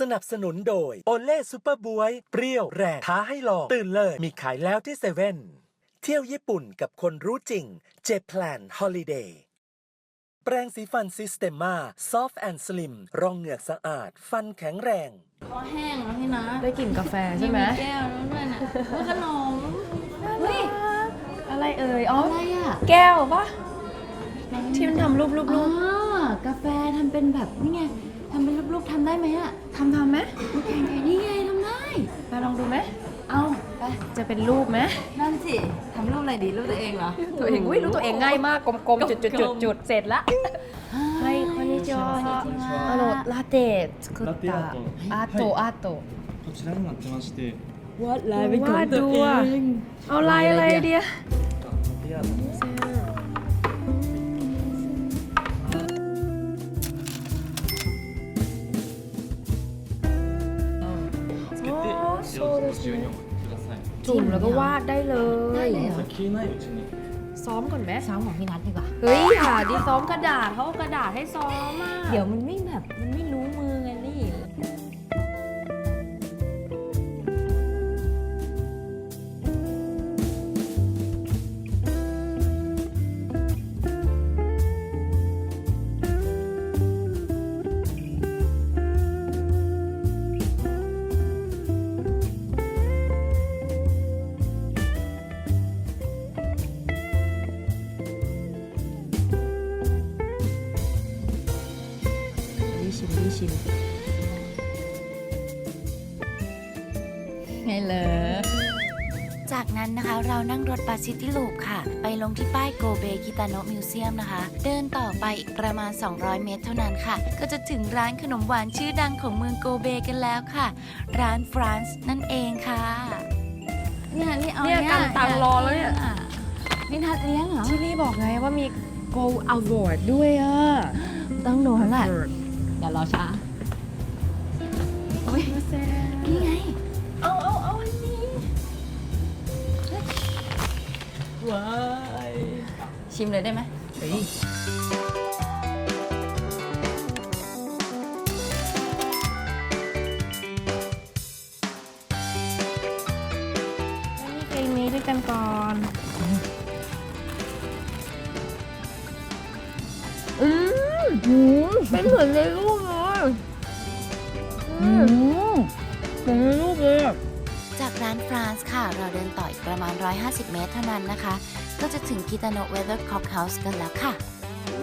สนับสนุนโดยโอเล่ซูเปอร์บวย เปรี้ยวแรงท้าให้ลอง ตื่นเลยมีขายแล้วที่เซเว่นเที่ยวญี่ปุ่นกับคนรู้จริงเจแพลนฮอลิเดย์แปรงสีฟันซิสเต m าซอฟต์แอนด์สลิมรองเหงือกสะอาด ฟันแข็งแรงคอแห้งแล้วพี่นะได้กลิ่นกาแฟใช่ไหมแก้วแล้วด้วยนะว่าขนมเฮ้ยอะไรเอ่ยอ๋ออะไรอะแก้วปะที่มันทำรูปรูปอ๋รูอปกาแฟทำเป็นแบบนี่ไง ทำเป็นรูปๆทำได้ไหมอะทำทำไหมแข่งแข่งงนี่ไงทำได้ไปลองดูไหมเอาไปจะเป็นรูปไหมนั่นสิทำรูปอะไรดีรูปตัวเองเหรอตัวเองอุ้ยรูปตัวเองง่ายมากกลมๆจุดๆๆเสร็จละไอคอนิจอนอโรはい、こんにちは。あのラテ作った。あとあと。こちらになってまして。わ、ライブ感เอาลายอะไรเดียว。 自由にお書きください จุ่มแล้วก็วาดได้เล ได้ ย เลยเหรอ 消えないうちに ซ้อมก่อนไหม ซ้อมของพี่นัทดีกว่า เฮ้ยค่ะดิซ้อมกระดาษเขาเอากระดาษให้ซ้อมอ่ะ เดี๋ยวมันไม่แบบมันไม่ ชิมดิชิม ไงเหรอ จากนั้นนะคะเรานั่งรถบัสซิตี้ลูปค่ะ ไปลงที่ป้ายโกเบกิตาโนะมิวเซียมนะคะ เดินต่อไปอีกประมาณ 200 เมตรเท่านั้นค่ะ ก็จะถึงร้านขนมหวานชื่อดังของเมืองโกเบกันแล้วค่ะ ร้านฟรานซ์นั่นเองค่ะ เนี่ยนี่เอาเนี่ยเนี่ยกำตังรอแล้วเนี่ยพี่นัทเลี้ยงเหรอชิลี่บอกไงว่ามี Go Award ด้วยอะ ต้องโดนแหละ อย่ารอช้าโอ้ยนี่ไง เอาเอาเอาอันนี้ว้ายชิมเลยได้ไหมเฮ้ยนี่เพลงนี้ด้วยกันก่อน มหืมเป็นเหมือนในรูปเลยอืมเหมือนในรูปเลยอะจากร้านฟรานซ์ค่ะ เราเดินต่ออีกประมาณ 150 เมตรเท่านั้นนะคะ ก็จะถึงกิตาโนะเวเ e อร์คอ k เฮาส์กันแล้วค่ะ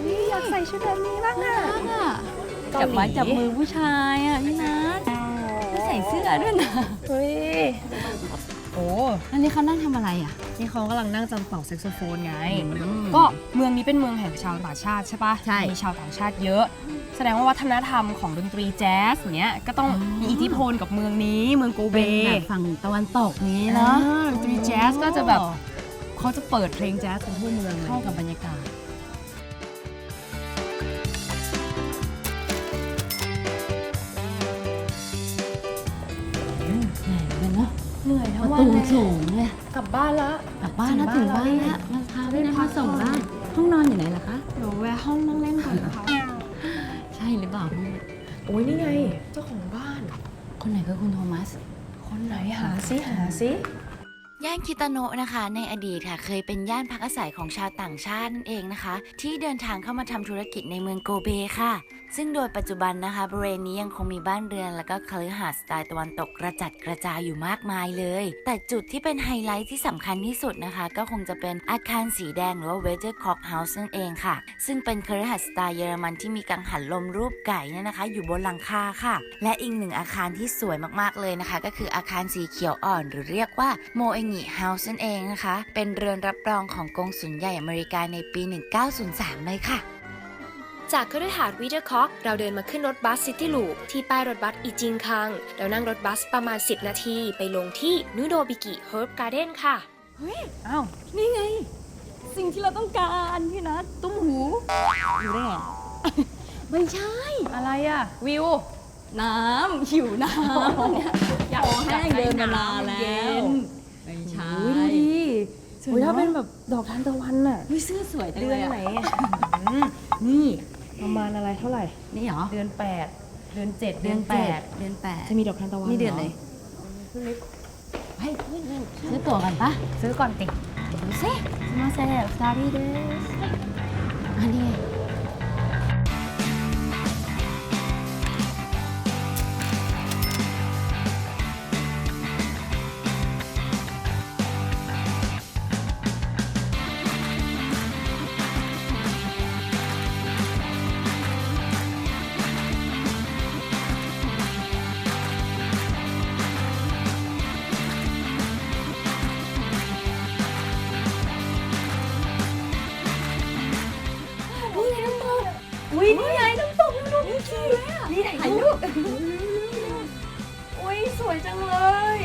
นี่อยากใส่ชุดแบบนี้บ้างอะเกาหลีจับไม้จับมือผู้ชายอะพี่นัทก็ใส่เสื้อด้วยนะเฮ้ยโอ้อันนี้เขานั่งทำอะไรอะ นี่เขากำลังนั่งจำเป่าแซกโซโฟนไง ก็เมืองนี้เป็นเมืองแห่งชาวต่างชาติใช่ปะใช่ มีชาวต่างชาติเยอะ แสดงว่าวัฒนธรรมของดนตรีแจ๊สอย่างเนี้ยก็ต้องมีอิทธิพลกับเมืองนี้เมืองโกเบเป็นแบบฝั่งตะวันตกนี้เนาะเนาะดนตรีแจ๊สก็จะแบบเขาจะเปิดเพลงแจ๊สเป็นทั่วเมืองเลย เข้ากับบรรยากาศ เหนื่อยเหมือนกันเนาะเหนื่อยทั้ปงระวันตูเลยสูงเลย กลับบ้านละ กลับบ้านแล้วถึถึงงบ้าบ้านนแล้แล้ววมาพาพี่นัทมาส่งบ้านห้องนอนอยู่ไหนล่ะคะเดี๋ยวแวะห้องนั่งเล่นก่อนนะคะ ใช่หรือเปล่าพี่โอ้ยนี่ไง เจ้าของบ้าน คนไหนคือคุณโทมัส คนไหนหาซิหาซิ ย่านคิตาโนะนะคะ ในอดีตค่ะเคยเป็นย่านพักอาศัยของชาวต่างชาตินั่นเองนะคะ ที่เดินทางเข้ามาทำธุรกิจในเมืองโกเบค่ะ ซึ่งโดยปัจจุบันนะคะบริเวณนี้ยังคงมีบ้านเรือน และก็คฤหาสน์สไตล์ตะวันตกกระจัดกระจายอยู่มากมายเลย แต่จุดที่เป็นไฮไลท์ที่สำคัญที่สุดนะคะ ก็คงจะเป็นอาคารสีแดงหรือว่า Weathercock House นั่นเองค่ะ ซึ่งเป็นคฤหาสน์สไตล์เยอรมันที่มีกังหันลมรูปไก่เนี่ยนะคะ อยู่บนหลังคาค่ะ และอีกหนึ่งอาคารที่สวยมากๆเลยนะคะ ก็คืออาคารสีเขียวอ่อน หรือเรียกว่าโมเองเฮาส์นั่นเองนะคะ เป็นเรือนรับรองของกงสุลใหญ่อเมริกาในปี 1903 เลยค่ะจากคฤหาสน์วิเดอร์คอกเราเดินมาขึ้นรถบัสซิตี้ลูปที่ป้ายรถบัสอีจิงคังแล้วนั่งรถบัสประมาณ 10 นาที ไปลงที่นูโดบิกิเฮิร์บการ์เด้นค่ะอ้าวนี่ไง สิ่งที่เราต้องการพี่นัทตุ้มหูอยู่ได้ไงไม่ใช่ อะไรอะ วิว น้ำหิวน้ำเนี่ยอยากแห้งเดินมานานแล้ว ไม่ใช่อุ้ยดูดิอุ้ยถ้าเป็นแบบดอกทานตะวันน่ะเฮ้ยเสื้อสวยจังเดืเลอนยอะไหนอะนี่ประมาณอะไรเท่าไหร่ นี่เหรอ เดือนแปดเดือนเจ็ดเดือนแปดเดือนแปดจะมีดอกทานตะวันนี่เดือนหรเลยเฮ้ยขึ้นขึ้นซื้อตั๋วกันปะซื้อก่อนติดูสิมาเซลสตาร์ดี้เดส อุ้ยนี่ไงน้ำตกน้ำตกนี่สวยเลยอะนี่ถ่ายรูปอุ้ยสวยจังเลย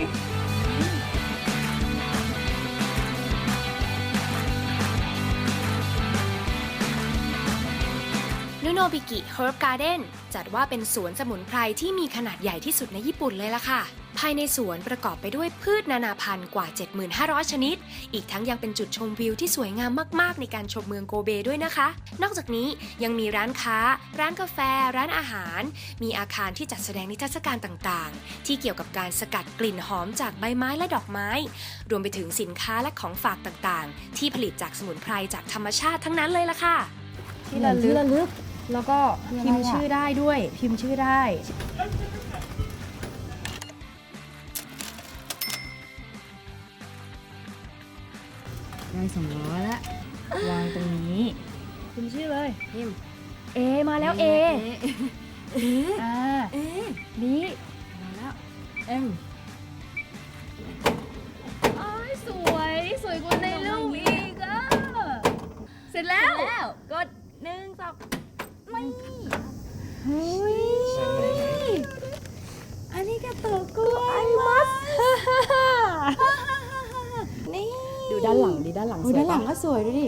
โนบิกิเฮิร์บการ์เดนจัดว่าเป็นสวนสมุนไพรที่มีขนาดใหญ่ที่สุดในญี่ปุ่นเลยล่ะค่ะ ภายในสวนประกอบไปด้วยพืชนานาพันธุ์กว่า 75,000 ชนิด อีกทั้งยังเป็นจุดชมวิวที่สวยงามมาก ๆ ในการชมเมืองโกเบด้วยนะคะ นอกจากนี้ยังมีร้านค้า ร้านกาแฟ ร้านอาหาร มีอาคารที่จัดแสดงนิทรรศการต่างๆ ที่เกี่ยวกับการสกัดกลิ่นหอมจากใบไม้และดอกไม้ รวมไปถึงสินค้าและของฝากต่างๆ ที่ผลิตจากสมุนไพรจากธรรมชาติทั้งนั้นเลยล่ะค่ะ ที่ระลึก แล้วก็พิมพ์ชื่อได้ด้วย พิมพ์ชื่อได้ ได้สองร้อยแล้ววางตรงนี้พิมพ์ชื่อเลยพิมพ์เอมาแล้วเออ่าบีมาแล้วเอ็มอ้ายสวย สวยกว่าในรูปอีกอะเสร็จแล้วกดหนึ่งสอง ไม่เฮ้ยอันนี้กระตุกกล้วยมัสนี่ดูด้านหลังดิด้านหลังสวยด้านหลังปะก็สวยดูดิ